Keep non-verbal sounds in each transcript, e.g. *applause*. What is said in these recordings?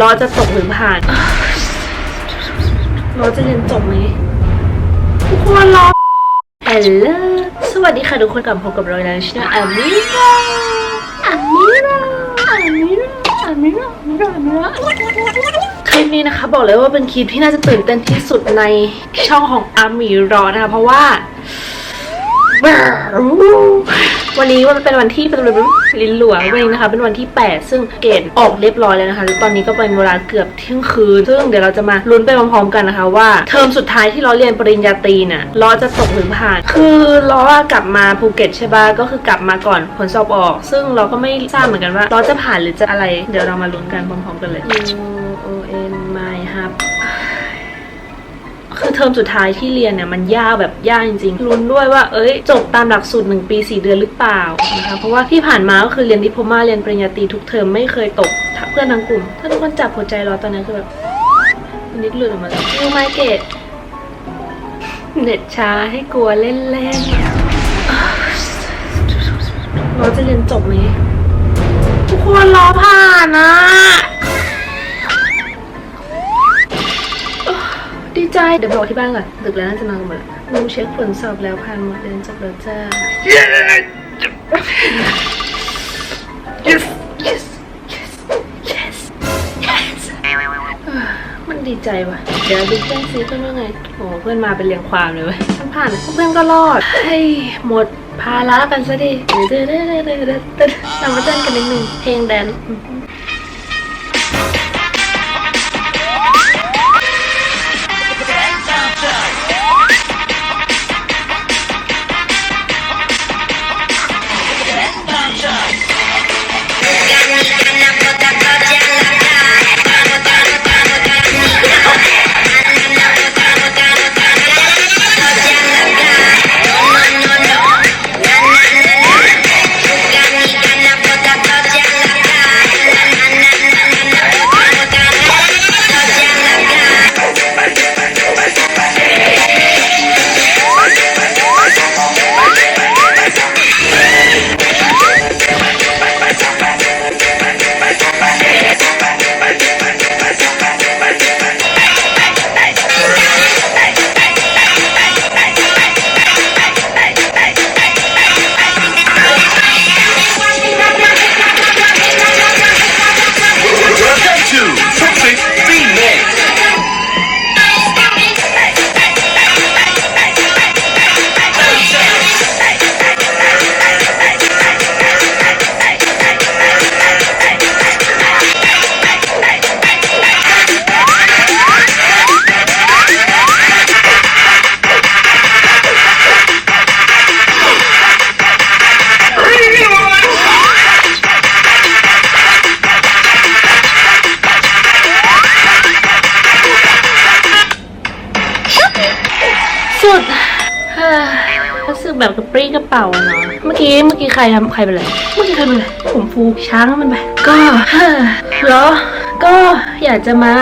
ล้อจะตกหรือผ่านล้อจะเรียนจบไหมทุกคนรอฮัลโหลสวัสดีค่ะทุกคนกลับพบกับเราในช่องอามิราอามิราอามิราอามิราอามิราอามิราคลิปนี้นะคะ บอกเลยว่าเป็นคลิปที่น่าจะตื่นเต้นที่สุดในช่องของอามิรอนะคะเพราะว่า วันนี้มันเป็นวันที่เป็นลิ้นหลววันนี้นะคะ เป็นวันที่ 8 ซึ่งเกณฑ์ออกเรียบร้อยแล้วนะคะแล้วตอนนี้ก็เป็นเวลาเกือบเที่ยงคืน ซึ่งเดี๋ยวเราจะมาลุ้นไปพร้อมๆกันนะคะ ว่าเทอมสุดท้ายที่เราเรียนปริญญาตรีน่ะล้อจะตกหรือผ่าน คือล้อกลับมาภูเก็ตใช่ปะก็คือกลับมาก่อนผลสอบออก ซึ่งเราก็ไม่ทราบเหมือนกันว่าล้อจะผ่านหรือจะอะไร เดี๋ยวเรามาลุ้นกันพร้อมๆกันเลย U O N คือเทอมสุดท้ายที่เรียนเนี่ยมันยากแบบยากจริงๆลุ้นด้วยว่าเอ้ย จบตามหลักสูตรหนึ่งปีสี่เดือนหรือเปล่านะคะเพราะว่าที่ผ่านมาก็คือเรียนดิพมาเรียนปริญญาตรีทุกเทอมไม่เคยตกเพื่อนทั้งกลุ่ม ถ้าทุกคนจับหัวใจเราตอนนั้นคือแบบนิดหลุดออกมาแล้วยูไมเกตเน็ตช้าให้กลัวเล่นเล่นๆเราจะเรียนจบไหมทุกคนรอผ่านนะ ดีใจเดี๋ยวบอกที่บ้านก่อนดึกแล้วน่าจะนอนกันหมดแล้วลุงเช็คผลสอบแล้วผ่านหมดเรียนจบแล้วจ้า yes yes yes yes yes เอ่อมันดีใจว่ะ เดี๋ยวดูเพื่อนซิเพื่อนว่าไง โอ้เพื่อนมาเป็นเรียงความเลยเว้ยฉันผ่านเพื่อนก็รอดเฮ้ยหมดภาระกันซะดิเด้อเด้อเด้อเด้อเด้อเด้อเรามาเต้นกันนิดนึงเพลงแดน กแบบกระปรี้กระเป๋าเนาะ เมื่อกี้เมื่อกี้ใครทำใครไปเลยเมื่อกี้ใครไปเลยผมฟูช้างมันไปก็เฮ้ยแล้วก็อยากจะมา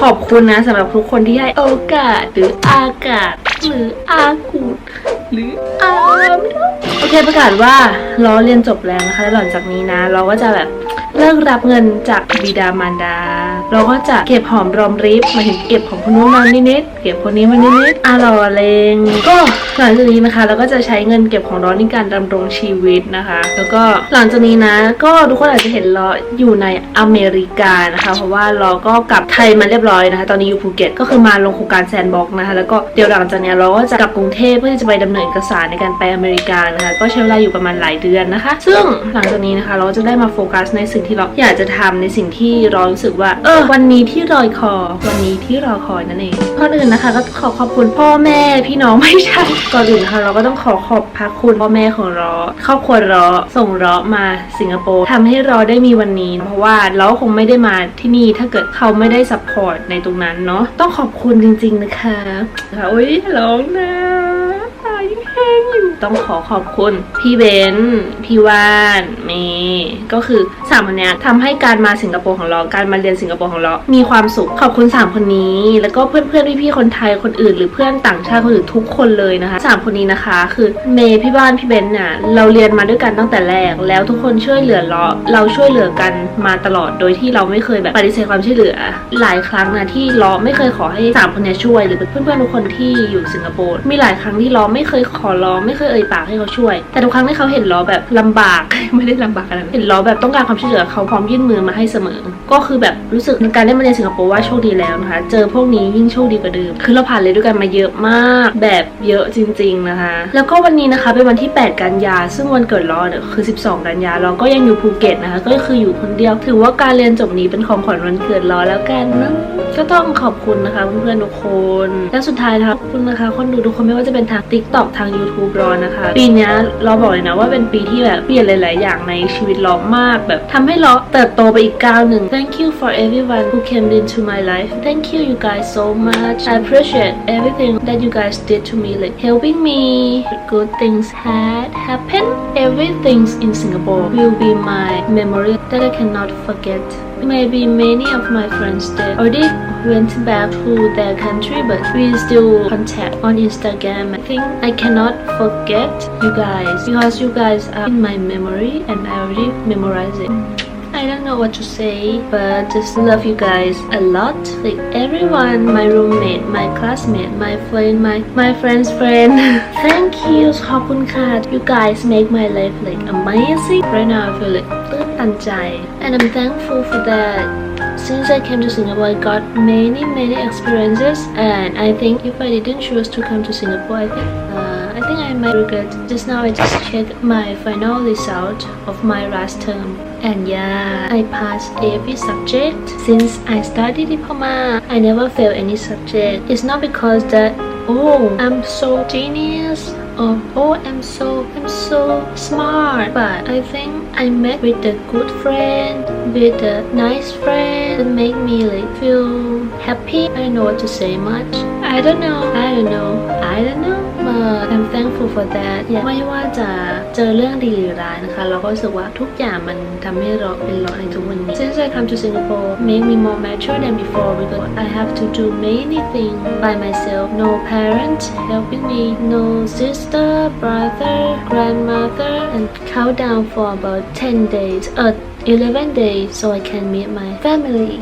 ขอบคุณนะสำหรับทุกคนที่ให้โอกาสหรืออากาศหรืออากูด หรืออาไม่รู้โอเคประกาศว่าเราเรียนจบแล้วนะคะแล้วหลังจากนี้นะ เราก็จะแบบเลิกรับเงินจากบิดามารดา เราก็จะเก็บหอมรอมริบมายถึงเก็บของคนนู้นมานิดๆเก็บคนนี้มานิดๆอะรอเลงก็หลังจากนี้นะคะ เราก็จะใช้เงินเก็บของเราในการดำรงชีวิตนะคะ แล้วก็หลังจากนี้นะ ก็ทุกคนอาจจะเห็นเราอยู่ในอเมริกานะคะ เพราะว่าเราก็กลับไทยมาเรียบร้อยนะคะ ตอนนี้อยู่ภูเก็ตก็คือมาลงโครงการแซนบ็อกนะคะ แล้วก็เดี๋ยวหลังจากนี้เราก็จะกลับกรุงเทพเพื่อที่จะไปดำเนินเอกสารในการไปอเมริกานะคะ ก็ใช้เวลาอยู่ประมาณหลายเดือนนะคะ ซึ่งหลังจากนี้นะคะ เราจะได้มาโฟกัสในสิ่งที่เราอยากจะทำในสิ่งที่เรารู้สึกว่าเออวันนี้ที่รอยคอ วันนี้ที่รอคอยนั่นเองก่อนอื่นนะคะ ก็ขอขอบคุณพ่อแม่พี่น้องไม่ใช่ก่อนอื่นนะคะเราก็ต้องขอขอบพระคุณพ่อแม่ของเราครอบครัวเราส่งเรามาสิงคโปร์ทำให้เราได้มีวันนี้ เพราะว่าเราคงไม่ได้มาที่นี่ถ้าเกิดเขาไม่ได้ซัพพอร์ตในตรงนั้นเนาะต้องขอบคุณจริง ๆนะคะค่ะโอ้ยร้องนะ ต้องขอขอบคุณพี่เบนซ์พี่ว่านเมย์ก็คือสามคนนี้ทำให้การมาสิงคโปร์ของเราการมาเรียนสิงคโปร์ของเรา มีความสุขขอบคุณสามคนนี้ แล้วก็เพื่อนๆพี่ๆคนไทยคนอื่น หรือเพื่อนต่างชาติคนอื่นทุกคนเลยนะคะสามคนนี้นะคะ คือเมย์พี่ว่านพี่เบนซ์เนี่ยเราเรียนมาด้วยกันตั้งแต่แรก แล้วทุกคนช่วยเหลือเราเราช่วยเหลือกันมาตลอดโดยที่เราไม่เคยแบบปฏิเสธความช่วยเหลือ หลายครั้งนะที่เราไม่เคยขอให้สามคนนี้ช่วย หรือเพื่อนๆทุกคนที่อยู่สิงคโปร์มีหลายครั้งที่เราไม่เคยขอร้องไม่เคยเอ่ยปากให้เขาช่วย แต่ทุกครั้งที่เขาเห็นเราแบบลำบาก ไม่ได้ลำบากอะไรเห็นเราแบบต้องการความช่วยเหลือเขาพร้อมยื่นมือมาให้เสมอ ก็คือแบบรู้สึกในการได้มาเรียนสิงคโปร์ว่าโชคดีแล้วนะคะ เจอพวกนี้ยิ่งโชคดีกว่าเดิม คือเราผ่านเลยด้วยกันมาเยอะมาก แบบเยอะจริง ๆนะคะ แล้วก็วันนี้นะคะเป็นวันที่ 8 กันยา ซึ่งวันเกิดเราเนี่ยคือ 12 กันยาเราก็ยังอยู่ภูเก็ตนะคะ ก็คืออยู่คนเดียว ถือว่าการเรียนจบนี้เป็นของขวัญวันเกิดเราแล้วกันนะ ก็ต้องขอบคุณนะคะเพื่อนๆทุกคน และสุดท้ายนะคะขอบคุณนะคะ คนดูทุกคนไม่ว่าจะเป็นทาง TikTok ทาง YouTube รอนะคะ ปีนี้เราบอกเลยนะว่าเป็นปีที่แบบเปลี่ยนหลาย ๆ อย่างในชีวิตเรามาก แบบทำให้เราเติบโตไปอีกก้าวหนึ่ง Thank you for everyone who came into my life Thank you you guys so much I appreciate everything that you guys did to me like helping me good things had happened everything in Singapore will be my memory that I cannot forget Maybe many of my friends they already went back to their country, but we still contact on Instagram. I think I cannot forget you guys because you guys are in my memory and I already memorize it. I don't know what to say, but just love you guys a lot. Like everyone, my roommate, my classmate, my friend, my my friend's friend. *laughs* Thank you, ขอบคุณค่ะ You guys make my life like amazing. Right now, I feel like and and I'm thankful for that. Since I came to Singapore, I got many, many experiences and I think if I didn't choose to come to Singapore, I think, uh, I, think I might regret. Just now I just checked my final result of my last term and yeah, I passed every subject. Since I studied diploma, I never failed any subject. It's not because that, oh, I'm so genius or oh I'm so I'm so smart, but I think I met with a good friend, with a nice friend that make me like feel happy. I don't know what to say much. I don't know. I don't know. I don't know. But I'm thankful for that. Yeah. ไม่ว่าจะเจอเรื่องดีหรือร้ายนะคะ เราก็รู้สึกว่าทุกอย่างมันทำให้เราเป็นเราในทุกวันนี้ Since I come to Singapore, make me more mature than before because I have to do many things by myself. No parents helping me, no sister, brother, grandmother, and countdown for about 10 days. Uh, 11 days so I can meet my family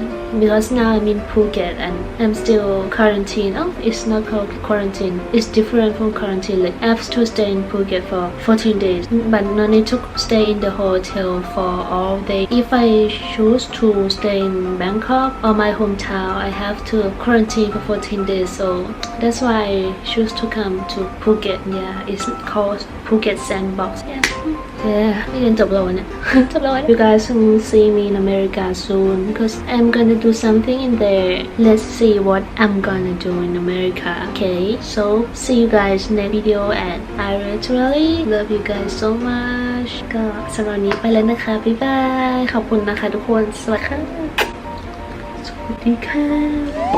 because now I'm in Phuket and I'm still quarantine. Oh, it's not called quarantine. It's different from quarantine. Like I have to stay in Phuket for 14 days, but no need to stay in the hotel for all day. If I choose to stay in Bangkok or my hometown, I have to quarantine for 14 days. So that's why I choose to come to Phuket. Yeah, it's called Phuket Sandbox. Yeah. Yeah, ไม่เรียนจบแล้ววันเนี่ยจบแล้ววัน You guys will see me in America soon because I'm gonna do something in there. Let's see what I'm gonna do in America. Okay, so see you guys next video and I literally love you guys so much. ก็สำหรับวันนี้ไปแล้วนะคะ บ๊ายบาย ขอบคุณนะคะทุกคน สวัสดีค่ะ สวัสดีค่ะ